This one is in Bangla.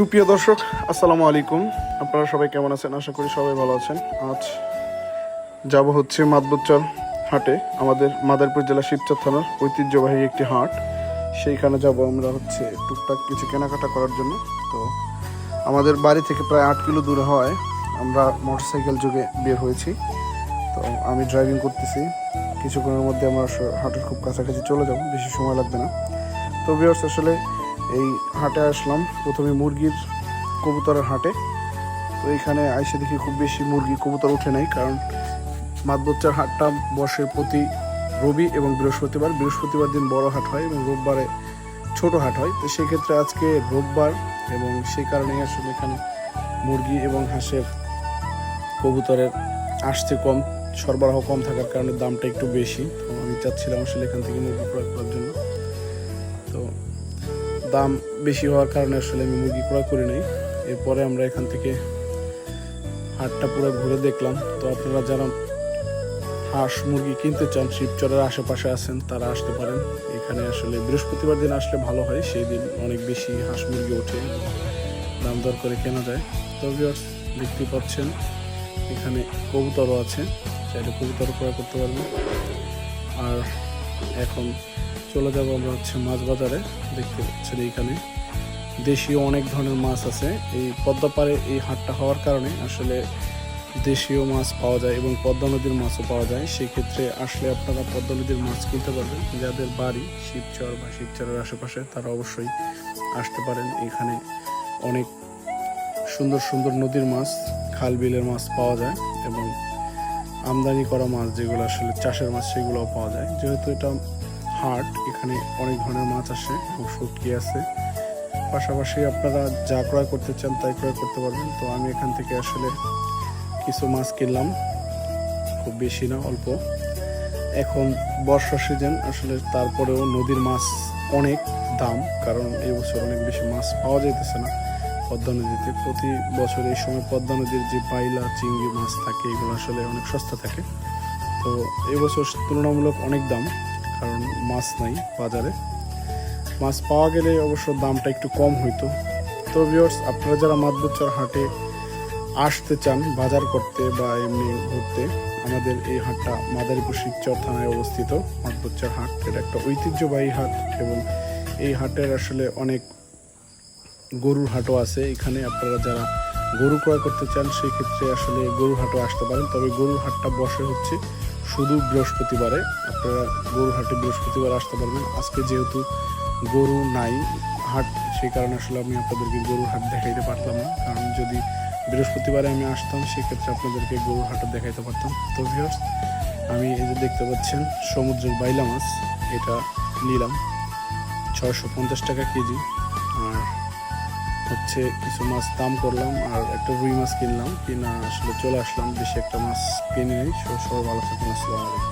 সুপ্রিয় দর্শক, আসসালামু আলাইকুম। আপনারা সবাই কেমন আছেন? আশা করি সবাই ভালো আছেন। আজ যাব হচ্ছে মাদবচ্চর হাটে, আমাদের মাদারপুর জেলা শিবচর থানার ঐতিহ্যবাহী একটি হাট। সেইখানে যাব আমরা হচ্ছে টুকটাক কিছু কেনাকাটা করার জন্য। তো আমাদের বাড়ি থেকে প্রায় আট কিলো দূরে হওয়ায় আমরা মোটরসাইকেল যুগে বের হয়েছি। তো আমি ড্রাইভিং করতেছি। কিছুক্ষণের মধ্যে আমরা হাটের খুব কাছাকাছি চলে যাব, বেশি সময় লাগবে না। তো ভিউয়ার্স আসলে এই হাটে আসলাম। প্রথমে মুরগির কবুতরের হাটে। তো এইখানে আইসে দেখি খুব বেশি মুরগি কবুতর ওঠে নাই, কারণ মাদবচ্চার হাটটা বসে প্রতি রবি এবং বৃহস্পতিবার। বৃহস্পতিবার দিন বড় হাট হয় এবং রোববারে ছোট হাট হয়। তো সেক্ষেত্রে আজকে রোববার এবং সেই কারণেই আসলে এখানে মুরগি এবং হাঁসের কবুতরের আসতে কম, সরবরাহ কম থাকার কারণে দামটা একটু বেশি। তো আমি চাচ্ছিলাম আসলে এখান থেকে মুরগি ক্রয় করার জন্য। তো দাম বেশি হওয়ার কারণে আসলে আমি মুরগি ক্রয় করি নাই। এরপরে আমরা এখান থেকে হাটটা পুরো ঘুরে দেখলাম। তো আপনারা যারা হাঁস মুরগি কিনতে চান শিবচরের আশেপাশে আছেন তারা আসতে পারেন। এখানে আসলে বৃহস্পতিবার দিন আসলে ভালো হয় সেই দিন অনেক বেশি হাঁস মুরগি ওঠে দাম দর করে কেনা যায়। তো viewers, দেখতে পাচ্ছেন এখানে কবুতরও আছে চাইলে কবুতর ক্রয় করতে পারবেন। আর এখন চলে যাব আমরা হচ্ছে মাছ বাজারে। দেখতে পাচ্ছেন এইখানে। দেশীয় অনেক ধরনের মাছ আছে। এই পদ্মা পাড়ে এই হাটটা হওয়ার কারণে আসলে দেশীয় মাছ পাওয়া যায় এবং পদ্মা নদীর মাছও পাওয়া যায়। সেক্ষেত্রে আসলে আপনারা পদ্মা নদীর মাছ কিনতে পারবেন। যাদের বাড়ি শিবচর বা শিবচরের আশেপাশে, তারা অবশ্যই আসতে পারেন। এখানে অনেক সুন্দর সুন্দর নদীর মাছ, খাল বিলের মাছ পাওয়া যায় এবং আমদানি করা মাছ যেগুলো আসলে চাষের মাছ, সেগুলোও পাওয়া যায়। যেহেতু এটা হাট, এখানে অনেক ধরনের মাছ আসে এবং শুটকি আছে। পাশাপাশি আপনারা যা ক্রয় করতে চান তাই ক্রয় করতে পারবেন। তো আমি এখান থেকে আসলে কিছু মাছ কিনলাম, খুব বেশি না, অল্প। এখন বর্ষা সিজন আসলে তারপরেও নদীর মাছ অনেক দাম, কারণ এই বছর অনেক বেশি মাছ পাওয়া যাইতেছে না পদ্মা নদীতে। প্রতি বছর এই সময় পদ্মা নদীর যে পাইলা, চিংড়ি মাছ থাকে, এগুলো আসলে অনেক সস্তা থাকে। তো এবছর তুলনামূলক অনেক দাম। কারণ মাছ নাই বাজারে। মাছ পাওয়া গেলে অবশ্য দামটা একটু কম হইতো। তো ভিউয়ার্স আপনারা যারা মাদবচ্চর হাটে আসতে চান, বাজার করতে বা এমনি ঘুরতে, আমাদের এই হাটটা মাদারীপুর শিবচর থানায় অবস্থিত। মাদবচ্চর হাট, এটা একটা ঐতিহ্যবাহী হাট এবং এই হাটের আসলে অনেক গরুর হাটও আছে। এখানে আপনারা যারা গরু ক্রয় করতে চান, সেই ক্ষেত্রে আসলে গরুর হাটও আসতে পারেন। তবে গরুর হাটটা বসে হচ্ছে শুধু বৃহস্পতিবারে, আপনারা গরুর হাটে বৃহস্পতিবার আসতে পারবেন। আজকে যেহেতু গরু নাই, হাট, সেই কারণে আসলে আমি আপনাদেরকে গরুর হাট দেখাইতে পারতাম না। কারণ যদি বৃহস্পতিবারে আমি আসতাম, সেক্ষেত্রে আপনাদেরকে গরুর হাটও দেখাইতে পারতাম। তো ভিউয়ার্স আমি এই যে দেখতে পাচ্ছেন, সমুদ্রের বাইলা মাছ, এটা নিলাম। ছয়শো পঞ্চাশ টাকা কেজি। আর হচ্ছে কিছু মাছ দাম করলাম আর একটা রুই মাছ কিনলাম। কিনা আসলে চলে আসলাম, বেশি একটা মাছ কিনে নেই সব ভালো থাকুন আসসালামু আলাইকুম।